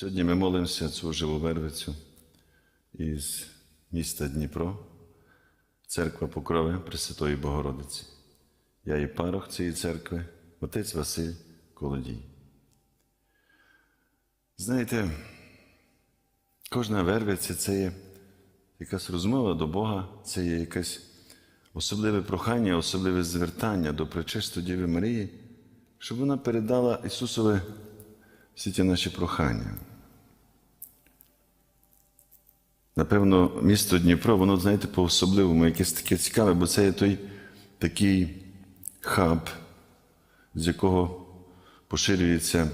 Сьогодні ми молимося цю живу вервицю із міста Дніпро, церква Покрови Пресвятої Богородиці. Я і парох цієї церкви, отець Василь Колодій. Знаєте, кожна вервиця це є якась розмова до Бога, це є якесь особливе прохання, особливе звертання до Пречистої Діви Марії, щоб вона передала Ісусові всі ті наші прохання. Напевно, місто Дніпро, воно, знаєте, по-особливому, якесь таке цікаве, бо це є той такий хаб, з якого поширюються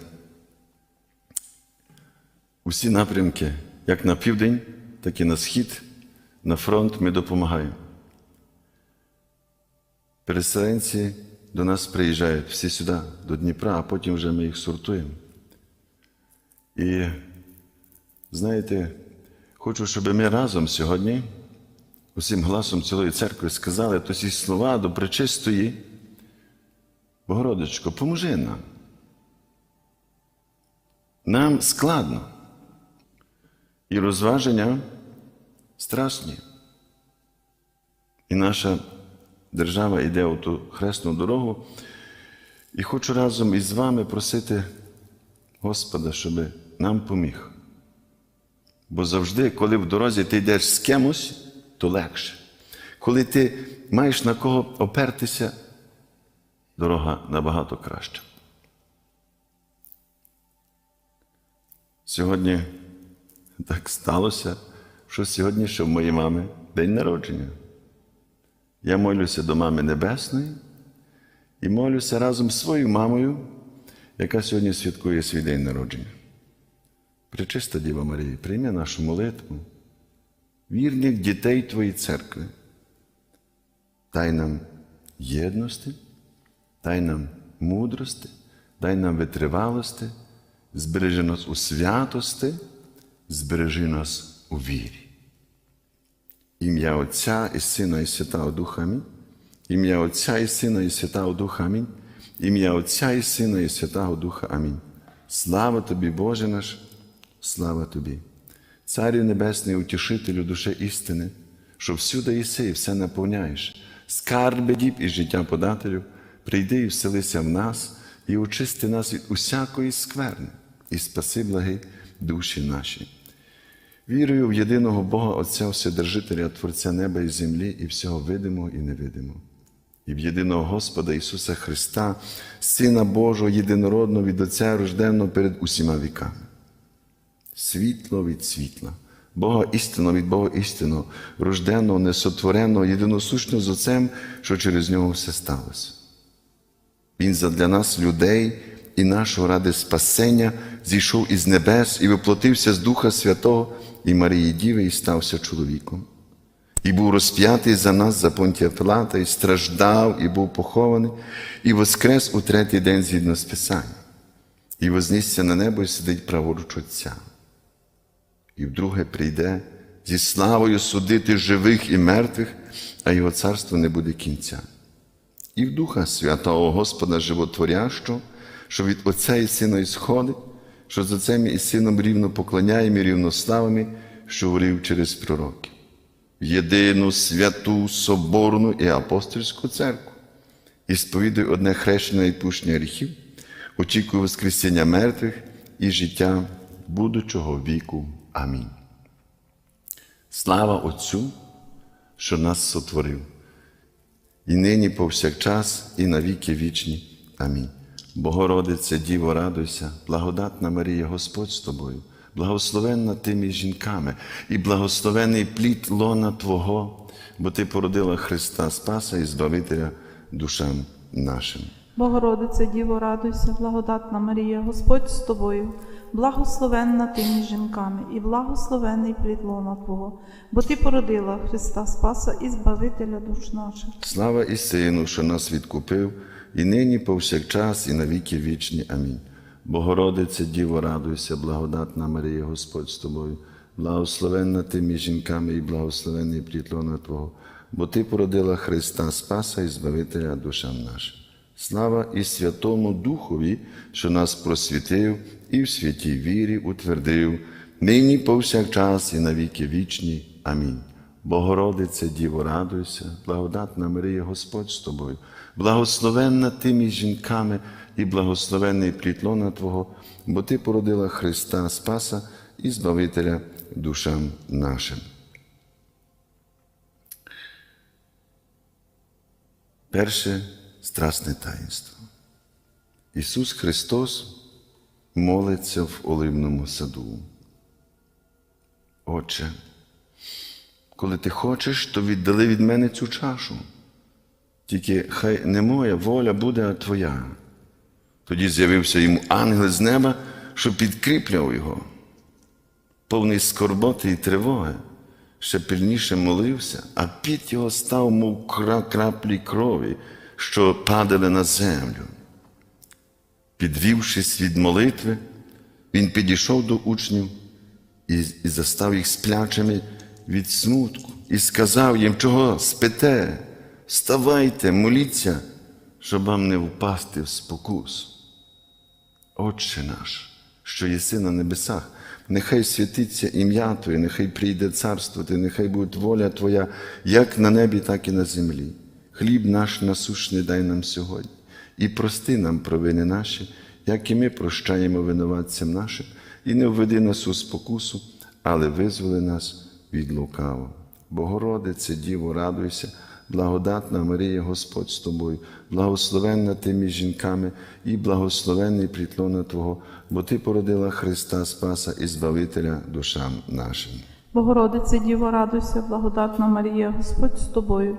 усі напрямки, як на південь, так і на схід, на фронт ми допомагаємо. Переселенці до нас приїжджають всі сюди, до Дніпра, а потім вже ми їх сортуємо. І знаєте, хочу, щоб ми разом сьогодні, усім гласом цілої церкви, сказали то слова до пречистої. Богородичко, поможи нам. Нам складно. І розваження страшні. І наша держава йде у ту хресну дорогу. І хочу разом із вами просити Господа, щоб нам поміг. Бо завжди, коли в дорозі ти йдеш з кимось, то легше. Коли ти маєш на кого опертися, дорога набагато краща. Сьогодні так сталося, що сьогодні ще в моїй мами день народження. Я молюся до мами Небесної і молюся разом з своєю мамою, яка сьогодні святкує свій день народження. Пречиста Діва Марія, прийми нашу молитву, вірних дітей Твоєї церкви. Дай нам єдності, дай нам мудрости, дай нам витривалости, збережи нас у святости, збережи нас у вірі. Ім'я Отця і Сина, і Святого Духа Амінь. Ім'я Отця і Сина, і Святого Духа Амінь. Ім'я Отця і Сина, і Святого Духа Амінь. Слава тобі, Боже наш, слава тобі. Царю Небесний, утішителю душе істини, що всюди єси і все наповняєш, скарби діб і життя подателю, прийди і вселися в нас і очисти нас від усякої скверни, і спаси благи душі наші. Вірую в єдиного Бога Отця Вседержителя, Творця неба і землі, і всього видимого і невидимого, і в єдиного Господа Ісуса Христа, Сина Божого, єдинородного від Отця рожденного перед усіма віками. Світло від світла, Бога істинно від Бога істинного, рожденного, несотвореного, єдиносущного з Отцем, що через нього все сталося. Він задля нас, людей і нашого ради спасення, зійшов із небес і воплотився з Духа Святого і Марії Діви, і стався чоловіком. І був розп'ятий за нас за Понтія Пилата, і страждав, і був похований, і воскрес у третій день згідно з Писанням, і вознісся на небо і сидить праворуч Отця. І вдруге прийде зі славою судити живих і мертвих, а його царство не буде кінця. І в Духа Святого Господа Животворящого, що від Отця і Сина ісходить, що з Отцем і Сином рівно поклоняємо і рівно славами, що говорив через пророків, в єдину святу, соборну і апостольську церкву, і сповідує одне хрещення і відпущення гріхів, очікує Воскресіння мертвих і життя будучого віку. Амінь. Слава Отцю, що нас сотворив, і нині повсякчас, і навіки вічні. Амінь. Богородице, Діво, радуйся, благодатна Марія, Господь з тобою, благословенна ти між жінками, і благословений плід лона Твого, бо Ти породила Христа Спаса і Збавителя душам нашим. Богородице, Діво, радуйся, благодатна Марія, Господь з тобою, благословенна ти між жінками, і благословений плід Твого, бо Ти породила Христа Спаса і Збавителя душ наших. Слава і Сину, що нас відкупив, і нині повсякчас, і навіки вічні. Амінь. Богородице, Діво, радуйся, благодатна Марія, Господь з тобою, благословенна ти між жінками, і благословений плід Твого, бо Ти породила Христа Спаса і Збавителя душам нашим. Слава і Святому Духові, що нас просвітив і в святій вірі утвердив, нині повсякчас і навіки вічні. Амінь. Богородице, Діво, радуйся, благодатна Марія, Господь з тобою, благословенна ти між жінками і благословенний плід лона Твого, бо Ти породила Христа Спаса і Збавителя душам нашим. Перше страсне таїнство. Ісус Христос молиться в Оливному саду. Отче, коли ти хочеш, то віддали від мене цю чашу. Тільки хай не моя воля буде, а твоя. Тоді з'явився йому ангел з неба, що підкріпляв його. Повний скорботи і тривоги, ще пильніше молився, а під його став, мов краплі крові, що падали на землю. Підвівшись від молитви, він підійшов до учнів і, і застав їх сплячими від смутку, і сказав їм, чого спите, вставайте, моліться, щоб вам не впасти в спокусу. Отче наш, що єси на небесах, нехай святиться ім'я Твоє, нехай прийде царство Твоє, нехай буде воля Твоя, як на небі, так і на землі. Хліб наш насущний дай нам сьогодні, і прости нам провини наші, як і ми прощаємо винуватцям нашим, і не введи нас у спокусу, але визволи нас від лукавого. Богородице, Діво, радуйся, благодатна Марія, Господь з тобою, благословенна ти між жінками і благословенний плітлона Твого, бо Ти породила Христа Спаса і Збавителя душам нашим. Богородице, Діво, радуйся, благодатна Марія, Господь з тобою,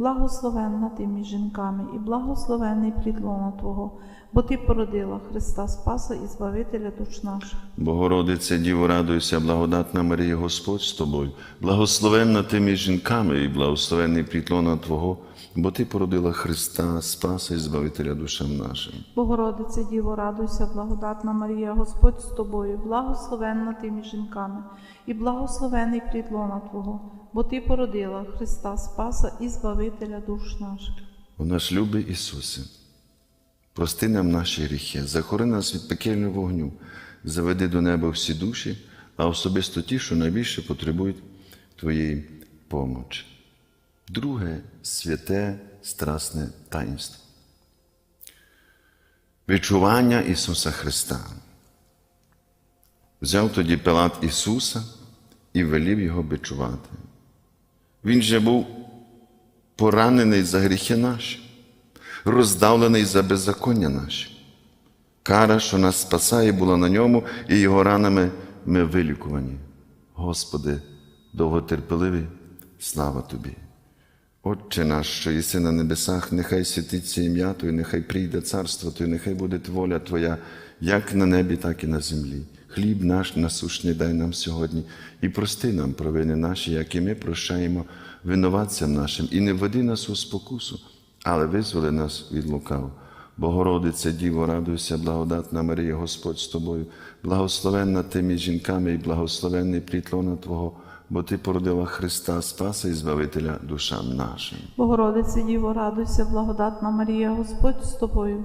благословенна ти між жінками, і благословений плід лона Твого, бо Ти породила Христа Спаса і Збавителя душ наших. Богородице, Діво, радуйся, благодатна Марія, Господь з тобою, благословенна ти між жінками і благословенний плід лона Твого, бо Ти породила Христа Спаса і Збавителя душам нашим. Богородице, Діво, радуйся, благодатна Марія, Господь з тобою, благословенна ти між жінками, і благословений плід лона Твого, бо Ти породила Христа Спаса і Збавителя душ наших. О наш любий Ісусе, прости нам наші гріхи, захорони нас від пекельного вогню, заведи до неба всі душі, а особисто ті, що найбільше потребують Твоєї помочі. Друге святе страсне таїнство. Відчування Ісуса Христа. Взяв тоді Пилат Ісуса і велів його бичувати. Він же був поранений за гріхи наші, роздавлений за беззаконня наші. Кара, що нас спасає, була на ньому, і його ранами ми вилікувані. Господи, довготерпеливий, слава Тобі. Отче наш, що єси на небесах, нехай святиться ім'я Твоє, нехай прийде царство Твоє, нехай буде воля Твоя, як на небі, так і на землі. Хліб наш насущний дай нам сьогодні, і прости нам провини наші, як і ми прощаємо винуватцям нашим, і не введи нас у спокусу, але визволи нас від лукавого. Богородице, Діво, радуйся, благодатна Марія, Господь з тобою, благословенна ти між жінками і благословенний плід лона Твого, бо Ти породила Христа Спаса і Збавителя душам нашим. Богородице, Діво, радуйся, благодатна Марія, Господь з тобою,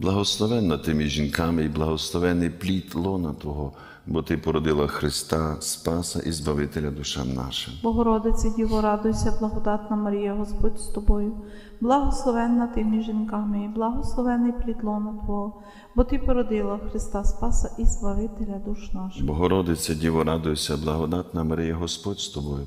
благословенна ти між жінками, і благословений плід лона Твого, бо Ти породила Христа Спаса і Збавителя душам нашим. Богородице Діво, радуйся, благодатна Марія, Господь з тобою, благословенна ти між жінками, і благословений плід лона Твого, бо Ти породила Христа Спаса і Збавителя душ наших. Богородиця, Діво, радуйся, благодатна Марія, Господь з тобою,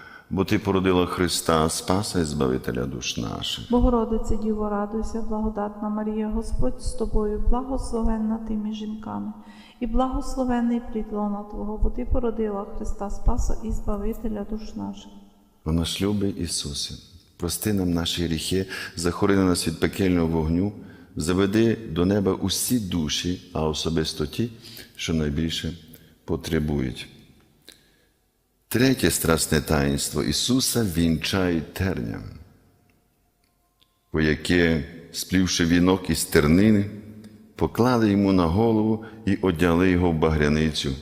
бо Ти породила Христа, Спаса і Збавителя душ наших. Богородице Діво, радуйся, благодатна Марія, Господь з тобою, благословенна ти між жінками, і благословений плідлона Твого, бо Ти породила Христа Спаса і Збавителя душ наших. О наш любий Ісусе, прости нам наші гріхи, захорони нас від пекельного вогню, заведи до неба усі душі, а особисто ті, що найбільше потребують. Третє страсне таїнство Ісуса вінчають терням, вояки, сплівши вінок із тернини, поклали йому на голову і одяли його в багряницю.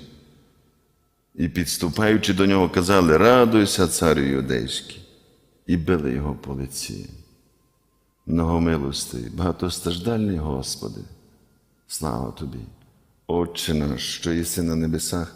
І, підступаючи до нього, казали Радуйся, царю юдейський, і били його по лиці. Многомилостий, багатостраждальний Господи, слава Тобі, Отче наш, що єси на небесах,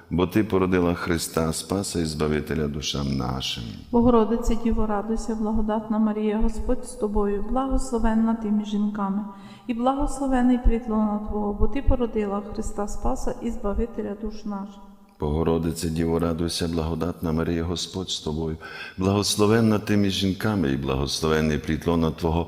бо Ти породила Христа, Спаса і Збавителя душам нашим. Богородице Діво, радуйся, благодатна Марія, Господь з тобою, благословенна ти між жінками, і благословений плід Твого, бо Ти породила Христа Спаса і Збавителя душ наших. Богородице, Діво, радуйся, благодатна Марія, Господь з тобою, благословенна ти між жінками і благословенний плід лона Твого,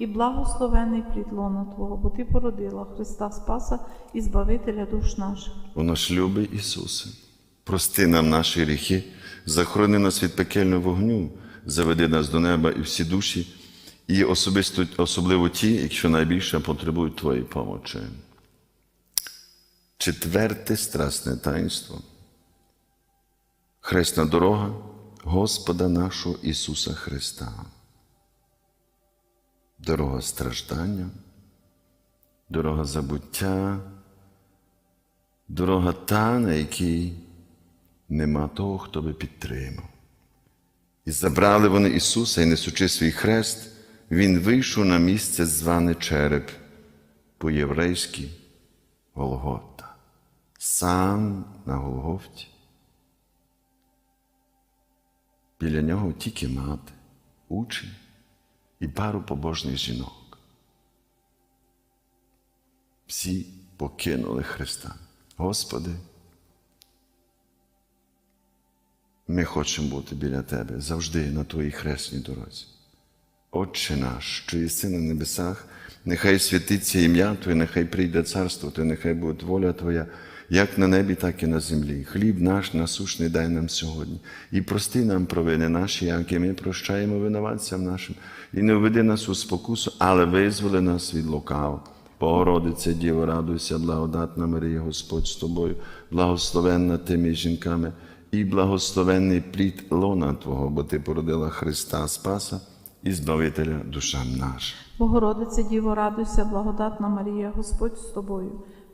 і благословений плід лона Твого, бо Ти породила Христа Спаса і Збавителя душ наших. О наш любий Ісусе, прости нам наші гріхи, захорони нас від пекельного вогню, заведи нас до неба і всі душі, і особисто, особливо ті, якщо найбільше потребують Твоєї помочі. Четверте страсне таїнство. Хресна дорога Господа нашого Ісуса Христа. Дорога страждання, дорога забуття, Дорога та, на якій нема того, хто би підтримав. І забрали вони Ісуса, і несучи свій хрест, Він вийшов на місце, зване череп, по-єврейськи Голгота. Сам на Голгофті. Біля нього тільки мати, учень і пару побожних жінок. Всі покинули Христа. Господи, ми хочемо бути біля Тебе завжди на Твоїй хресній дорозі. Отче наш, що єси на небесах, нехай святиться ім'я Твоє, нехай прийде царство Твоє, нехай буде воля Твоя, як на небі, так і на землі. Хліб наш насушний дай нам сьогодні. І прости нам провини наші, як і ми прощаємо винуватцям нашим. І не введи нас у спокусу, але визволи нас від лукавого. Богородиця Діво, радуйся, благодатна Марія, Господь з тобою, благословенна ти між жінками, і благословенний плід лона Твого, бо Ти породила Христа Спаса і Збавителя душам нашим. Богородице Діво, радуйся, благодатна Марія, Господь з тобою,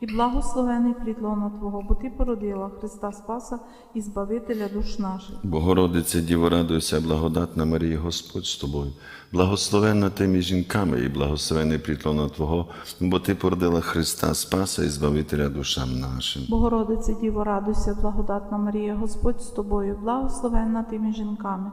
і благословений плід лона Твого, бо Ти породила Христа Спаса і Збавителя душ наших. Богородице Діво, радуйся, благодатна Марія, Господь з тобою, благословенна ти між жінками, і благословений плід лона Твого, бо Ти породила Христа Спаса і Збавителя душам нашим. Богородице Діво, радуйся, благодатна Марія, Господь з тобою, благословенна ти між жінками,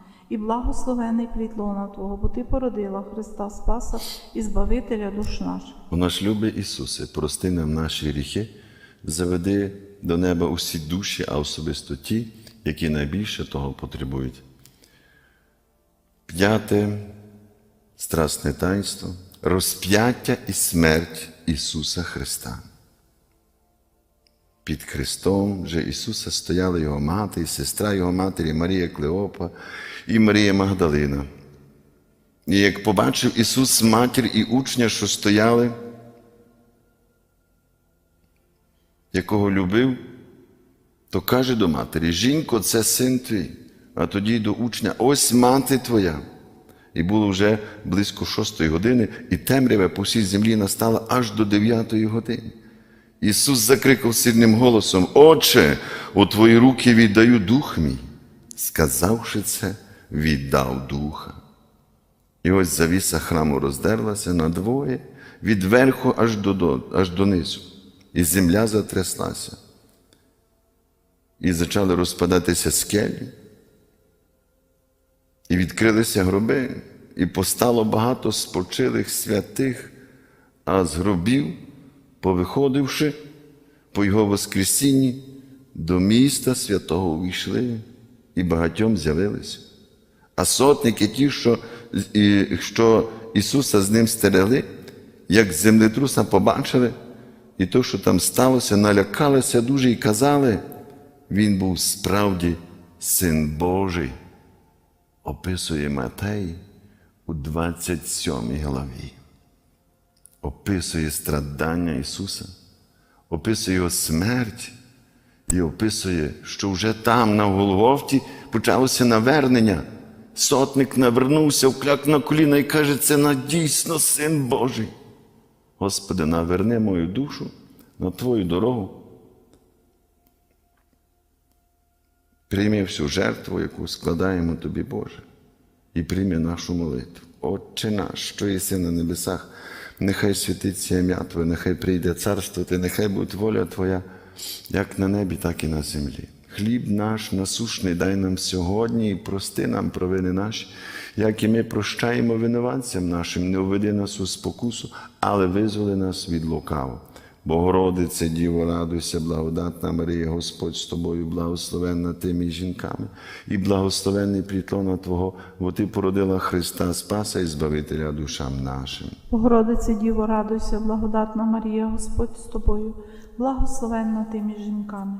і благословений плід лона Твого, бо Ти породила Христа Спаса і Збавителя душ наших. О наш любий Ісусе, прости нам наші гріхи, заведи до неба усі душі, а особисто ті, які найбільше того потребують. П'яте страсне таїнство розп'яття і смерть Ісуса Христа. Під Христом же Ісуса стояли Його мати і сестра Його матері Марія Клеопа і Марія Магдалина. І як побачив Ісус матір і учня, що стояли, якого любив, то каже до матері: Жінко, це син твій, а тоді до учня, ось мати твоя. І було вже близько шостої години, і темряве по всій землі настала аж до дев'ятої години. Ісус закрикав сильним голосом: Отче, у твої руки віддаю дух мій. Сказавши це, віддав духа. І ось завіса храму роздерлася надвоє, від верху аж до, аж донизу, і земля затряслася. І почали розпадатися скелі, і відкрилися гроби, і постало багато спочилих святих, а з гробів, повиходивши по його Воскресінні, до міста святого увійшли, і багатьом з'явилися. А сотники, ті, що, і, що Ісуса з ним стерегли, як землетруса побачили, і то, що там сталося, налякалися дуже і казали, Він був справді Син Божий, описує Матей у 27 главі. Описує страдання Ісуса, описує Його смерть і описує, що вже там, на Голгофті, почалося навернення. Сотник навернувся, вкляк на коліна і каже, це на дійсно син Божий. Господи, наверни мою душу на Твою дорогу. прийми всю жертву, яку складаємо тобі, Боже, і прийми нашу молитву. Отче наш, що єси на небесах, нехай святиться ім'я Твоє, нехай прийде царство Ти, нехай буде воля Твоя, як на небі, так і на землі. Хліб наш насушний дай нам сьогодні і прости нам провини наші, як і ми прощаємо винуватцям нашим, не уведи нас у спокусу, але визволи нас від лукавого. Богородице, Діво, радуйся, благодатна Марія, Господь з тобою, благословенна ти між жінками, і благословенний плітлона Твого, бо Ти породила Христа Спаса і Збавителя душам нашим. Богородице Діво, радуйся, благодатна Марія, Господь з тобою, благословенна ти жінками,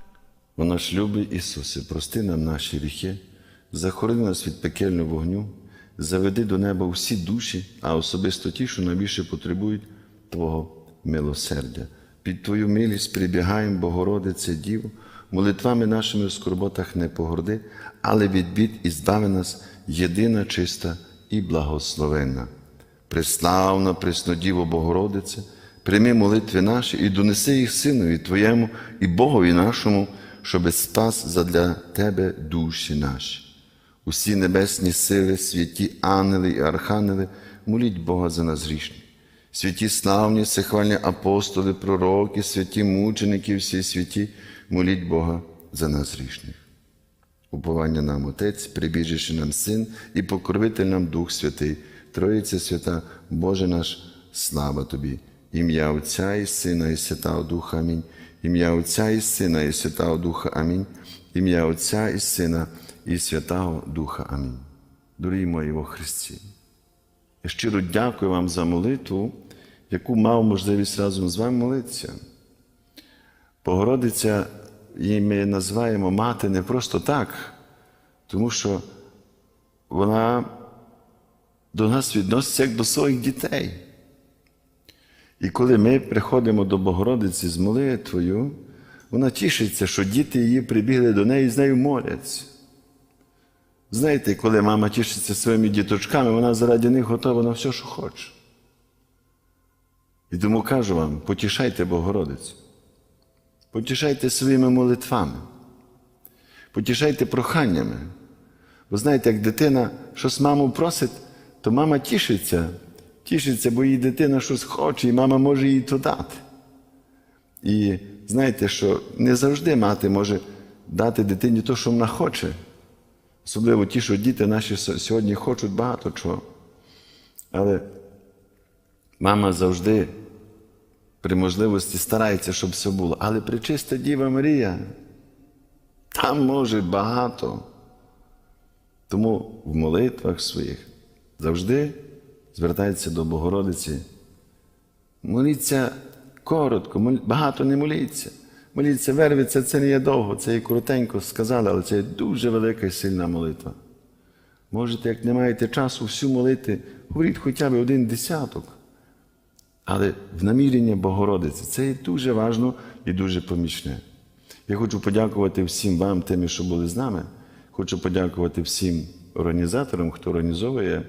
О наш любий Ісусе, прости нам наші гріхи, захорони нас від пекельного вогню, заведи до неба всі душі, а особисто ті, що найбільше потребують Твого милосердя. Під Твою милість прибігаємо, Богородице Діво, молитвами нашими в скорботах не погорди, але від бід і збави нас єдина чиста і благословенна. Преславна, Преснодіво Богородице, прийми молитви наші і донеси їх Синові Твоєму і Богові нашому, щоби спас задля Тебе душі наші. Усі небесні сили, святі ангели і архангели, моліть Бога за нас грішні. Святі славні, всехвальні апостоли, пророки, святі мученики, всі святі, моліть Бога за нас грішних. Уповання нам Отець, прибіжище нам Син і покровитель нам Дух Святий, Троїця Свята, Боже наш, слава Тобі, ім'я Отця і Сина, і Святого Духа Амінь. Ім'я Отця і Сина, і Святого Духа Амінь. Ім'я Отця і Сина, і Святого Духа Амінь. Дорогі мої во Христі, я щиро дякую вам за молитву, яку мав можливість разом з вами молитися. Богородиця її ми називаємо мати не просто так, тому що вона до нас відноситься як до своїх дітей. І коли ми приходимо до Богородиці з молитвою, вона тішиться, що діти її прибігли до неї і з нею моляться. Знаєте, коли мама тішиться своїми діточками, вона заради них готова на все, що хоче. І тому кажу вам, потішайте Богородицю. Потішайте своїми молитвами, потішайте проханнями. Ви знаєте, як дитина щось маму просить, то мама тішиться, тішиться, бо її дитина щось хоче, і мама може їй то дати. І знаєте, що не завжди мати може дати дитині те, що вона хоче. Особливо ті, що діти наші сьогодні хочуть багато чого. Але мама завжди при можливості старається, щоб все було. Але причиста Діва Марія там може багато. Тому в молитвах своїх завжди звертається до Богородиці. Моліться коротко, багато не моліться. Моліться, вервиться, це не є довго, це є коротенько сказали, але це є дуже велика і сильна молитва. Можете, як не маєте часу, всю молити, говоріть хоча б один десяток. Але в намірення Богородиці це є дуже важно і дуже помічне. Я хочу подякувати всім вам, тим, що були з нами. Хочу подякувати всім організаторам, хто організовує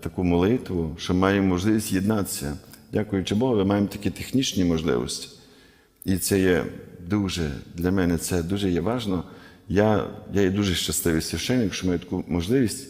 таку молитву, що маємо можливість єднатися. Дякуючи Богу, ми маємо такі технічні можливості. І це є дуже для мене це дуже є важно. Я, я є дуже щасливий священник, що маю таку можливість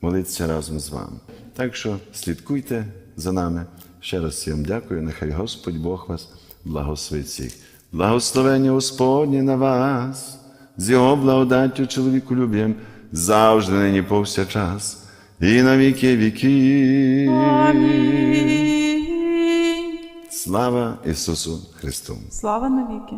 молитися разом з вами. Так що слідкуйте за нами. Ще раз всім дякую. Нехай Господь Бог вас благословить всіх. Благословення Господнє на вас, з його благодаттю чоловіку люб'ям, завжди нині повсякчас, і на віки віки. Амінь. Слава Ісусу Христу! Слава навіки.